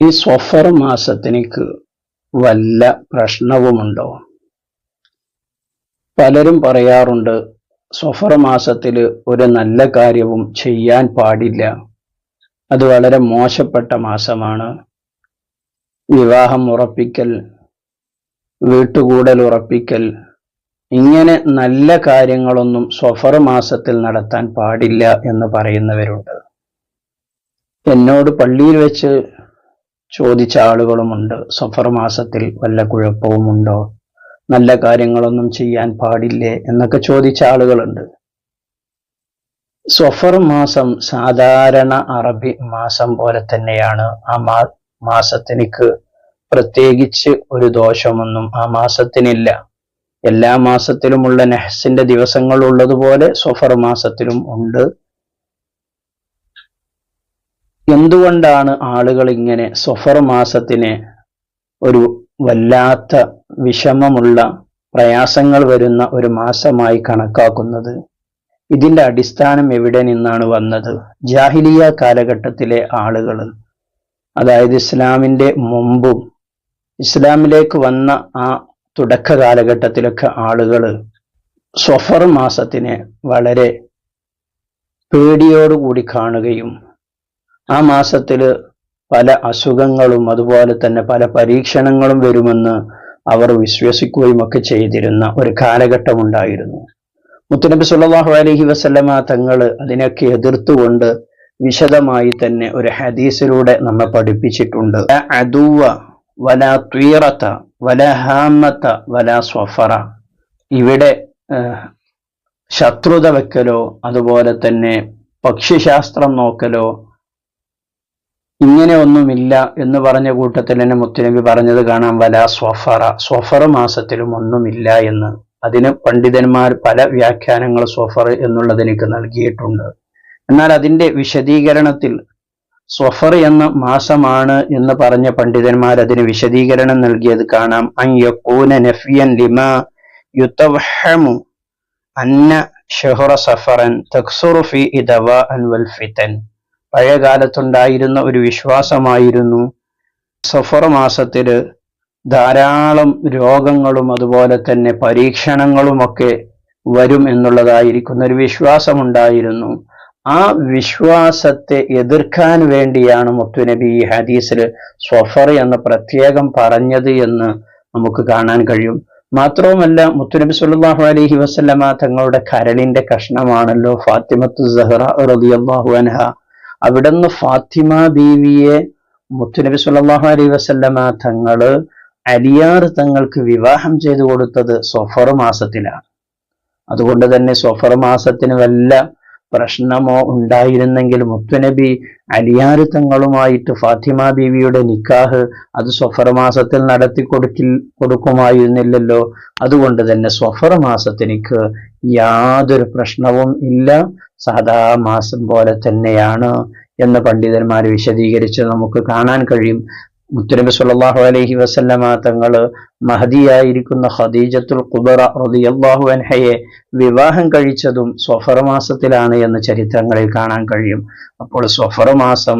ഈ സ്വഫർ മാസത്തിനിക്ക് വല്ല പ്രശ്നവുമുണ്ടോ? പലരും പറയാറുണ്ട് സ്വഫർ മാസത്തിൽ ഒരു നല്ല കാര്യവും ചെയ്യാൻ പാടില്ല. അത് വളരെ മോശപ്പെട്ട മാസമാണ്. വിവാഹം ഉറപ്പിക്കൽ വീട്ടുകൂടൽ ഉറപ്പിക്കൽ ഇങ്ങനെ നല്ല കാര്യങ്ങളൊന്നും സ്വഫർ മാസത്തിൽ നടത്താൻ പാടില്ല എന്ന് പറയുന്നവരുണ്ട്. എന്നോട് പള്ളിയിൽ വെച്ച് ചോദിച്ച ആളുകളുമുണ്ട് സഫർ മാസത്തിൽ വല്ല കുഴപ്പവുമുണ്ടോ? നല്ല കാര്യങ്ങളൊന്നും ചെയ്യാൻ പാടില്ലേ എന്നൊക്കെ ചോദിച്ച ആളുകളുണ്ട് സ്വഫർ മാസം സാധാരണ അറബി മാസം പോലെ തന്നെയാണ്. ആ മാ മാസത്തിനിക്ക് പ്രത്യേകിച്ച് ഒരു ദോഷമൊന്നും ആ മാസത്തിനില്ല. എല്ലാ മാസത്തിലുമുള്ള നെഹ്സിന്റെ ദിവസങ്ങൾ ഉള്ളതുപോലെ സ്വഫർ മാസത്തിലും ഉണ്ട്. എന്തുകൊണ്ടാണ് ആളുകൾ ഇങ്ങനെ സൊഫർ മാസത്തിനെ ഒരു വല്ലാത്ത വിഷമമുള്ള പ്രയാസങ്ങൾ വരുന്ന ഒരു മാസമായി കണക്കാക്കുന്നത്? ഇതിന്റെ അടിസ്ഥാനം എവിടെ നിന്നാണ് വന്നത്? ജാഹിലിയ കാലഘട്ടത്തിലെ ആളുകൾ അതായത് ഇസ്ലാമിന്റെ മുമ്പും ഇസ്ലാമിലേക്ക് വന്ന ആ തുടക്ക കാലഘട്ടത്തിലൊക്കെ ആളുകൾ സൊഫർ മാസത്തിനെ വളരെ പേടിയോടുകൂടി കാണുകയും ആ മാസത്തിൽ പല അസുഖങ്ങളും അതുപോലെ തന്നെ പല പരീക്ഷണങ്ങളും വരുമെന്ന് അവർ വിശ്വസിക്കുകയും ഒക്കെ ചെയ്തിരുന്ന ഒരു കാലഘട്ടമുണ്ടായിരുന്നു. മുത്തനബി സുല്ലാഹു അലഹി വസ്ലമ തങ്ങൾ അതിനൊക്കെ എതിർത്തുകൊണ്ട് വിശദമായി തന്നെ ഒരു ഹദീസിലൂടെ നമ്മെ പഠിപ്പിച്ചിട്ടുണ്ട്. അതുവ വല ത്വീറത്ത വല ഹാമത്ത വല സ്വഫറ. ഇവിടെ ശത്രുത വെക്കലോ അതുപോലെ തന്നെ പക്ഷിശാസ്ത്രം നോക്കലോ ഇങ്ങനെ ഒന്നുമില്ല എന്ന് പറഞ്ഞ കൂട്ടത്തിൽ തന്നെ മുത്തുനബി പറഞ്ഞത് കാണാം വല സ്വഫറ. സ്വഫർ മാസത്തിലും ഒന്നുമില്ല എന്ന്. അതിന് പണ്ഡിതന്മാർ പല വ്യാഖ്യാനങ്ങൾ സ്വഫർ എന്നുള്ളതിനേക്ക് നൽകിയിട്ടുണ്ട്. എന്നാൽ അതിന്റെ വിശദീകരണത്തിൽ സ്വഫർ എന്ന മാസമാണ് എന്ന് പറഞ്ഞ പണ്ഡിതന്മാർ അതിന് വിശദീകരണം നൽകിയത് കാണാം. അയ്യൂന നഫിയൻ ലിമ യുത്തവഹമു അന്ന ഷഹറ സഫറൻ തക്സുറുഫി ഇദവ അൻ വൽ ഫിതൻ. പഴയ കാലത്തുണ്ടായിരുന്ന ഒരു വിശ്വാസമായിരുന്നു. സഫർ മാസത്തിൽ ധാരാളം രോഗങ്ങളും അതുപോലെ തന്നെ പരീക്ഷണങ്ങളുമൊക്കെ വരും എന്നുള്ളതായിരിക്കുന്ന ഒരു വിശ്വാസമുണ്ടായിരുന്നു. ആ വിശ്വാസത്തെ എതിർക്കാൻ വേണ്ടിയാണ് മുത്തുനബി ഈ ഹദീസിൽ സ്വഫർ എന്ന് പ്രത്യേകം പറഞ്ഞത് എന്ന് നമുക്ക് കാണാൻ കഴിയും. മാത്രവുമല്ല മുത്തുനബി സുല്ലാഹു അലഹി വസ്ലമ തങ്ങളുടെ കരളിന്റെ കഷ്ണമാണല്ലോ ഫാത്തിമത്തു സഹറ റളിയല്ലാഹു അൻഹ അവിടുന്ന് ഫാത്തിമ ബീവിയെ മുത്തുനബി സുല്ലാഹു അലൈ വസല്ലമ തങ്ങൾ അലിയാർ തങ്ങൾക്ക് വിവാഹം ചെയ്തു കൊടുത്തത് സൊഫർ മാസത്തിലാണ്. അതുകൊണ്ട് തന്നെ സൊഫർ മാസത്തിന് വല്ല പ്രശ്നമോ ഉണ്ടായിരുന്നെങ്കിൽ മുത്തുനബി അലിയാർ തങ്ങളുമായിട്ട് ഫാത്തിമ ബീവിയുടെ നിക്കാഹ് അത് സ്വഫർ മാസത്തിൽ നടത്തി കൊടുക്കി കൊടുക്കുമായിരുന്നില്ലല്ലോ. അതുകൊണ്ട് തന്നെ സ്വഫർ മാസത്തിനിക്ക് യാതൊരു പ്രശ്നവും ഇല്ല. സാധാ മാസം പോലെ തന്നെയാണ് എന്ന് പണ്ഡിതന്മാർ വിശദീകരിച്ച് നമുക്ക് കാണാൻ കഴിയും. മുത്തനബി സല്ലാഹു അലൈഹി വസല്ലമ തങ്ങൾ മഹദിയായിരിക്കുന്ന ഖദീജത്തുൽ ഖുബറ റളിയല്ലാഹു അൻഹയെ വിവാഹം കഴിച്ചതും സ്വഫർ മാസത്തിലാണ് എന്ന് ചരിത്രങ്ങളിൽ കാണാൻ കഴിയും. അപ്പോൾ സ്വഫർ മാസം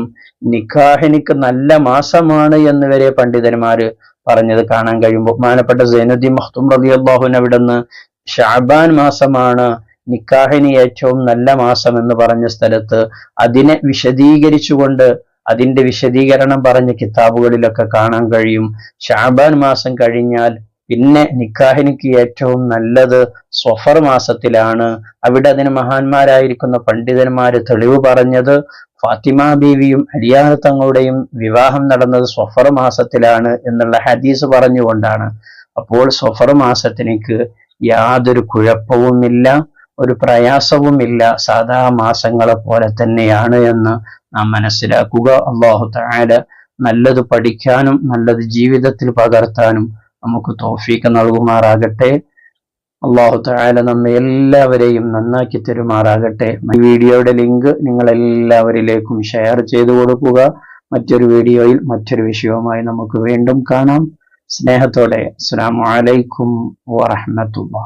നിക്കാഹിനിക്ക് നല്ല മാസമാണ് എന്ന് വരെ പണ്ഡിതന്മാര് പറഞ്ഞത് കാണാൻ കഴിയും ബഹുമാനപ്പെട്ട സൈനുദ്ദീൻ മഹ്തും റളിയല്ലാഹുൻ അവിടുന്ന് ഷാബാൻ മാസമാണ് നിക്കാഹിനി ഏറ്റവും നല്ല മാസം എന്ന് പറഞ്ഞ സ്ഥലത്ത് അതിനെ വിശദീകരിച്ചുകൊണ്ട് അതിന്റെ വിശദീകരണം പറഞ്ഞ കിതാബുകളിലൊക്കെ കാണാൻ കഴിയും. ഷാബാൻ മാസം കഴിഞ്ഞാൽ പിന്നെ നിക്കാഹിനിക്ക് ഏറ്റവും നല്ലത് സ്വഫർ മാസത്തിലാണ്. അവിടെ അതിന് മഹാന്മാരായിരിക്കുന്ന പണ്ഡിതന്മാര് തെളിവ് പറഞ്ഞത് ഫാത്തിമ ബീവിയും അലിയാർ തങ്ങളുടെയും വിവാഹം നടന്നത് സ്വഫർ മാസത്തിലാണ് എന്നുള്ള ഹദീസ് പറഞ്ഞുകൊണ്ടാണ്. അപ്പോൾ സ്വഫർ മാസത്തിനേക്ക് യാതൊരു കുഴപ്പവുമില്ല ഒരു പ്രയാസവുമില്ല. സാധാ മാസങ്ങളെ പോലെ തന്നെയാണ് എന്ന് നാം മനസ്സിലാക്കുക. അള്ളാഹു താല നല്ലത് പഠിക്കാനും നല്ലത് ജീവിതത്തിൽ പകർത്താനും നമുക്ക് തോഫീക്ക് നൽകുമാറാകട്ടെ. അള്ളാഹു താല നമ്മെ എല്ലാവരെയും നന്നാക്കി തരുമാറാകട്ടെ. ഈ വീഡിയോയുടെ ലിങ്ക് നിങ്ങൾ എല്ലാവരിലേക്കും ഷെയർ ചെയ്തു കൊടുക്കുക. മറ്റൊരു വീഡിയോയിൽ മറ്റൊരു വിഷയവുമായി നമുക്ക് വീണ്ടും കാണാം. സ്നേഹത്തോടെ. അസ്സാം വലൈക്കും വാഹമത്തുള്ള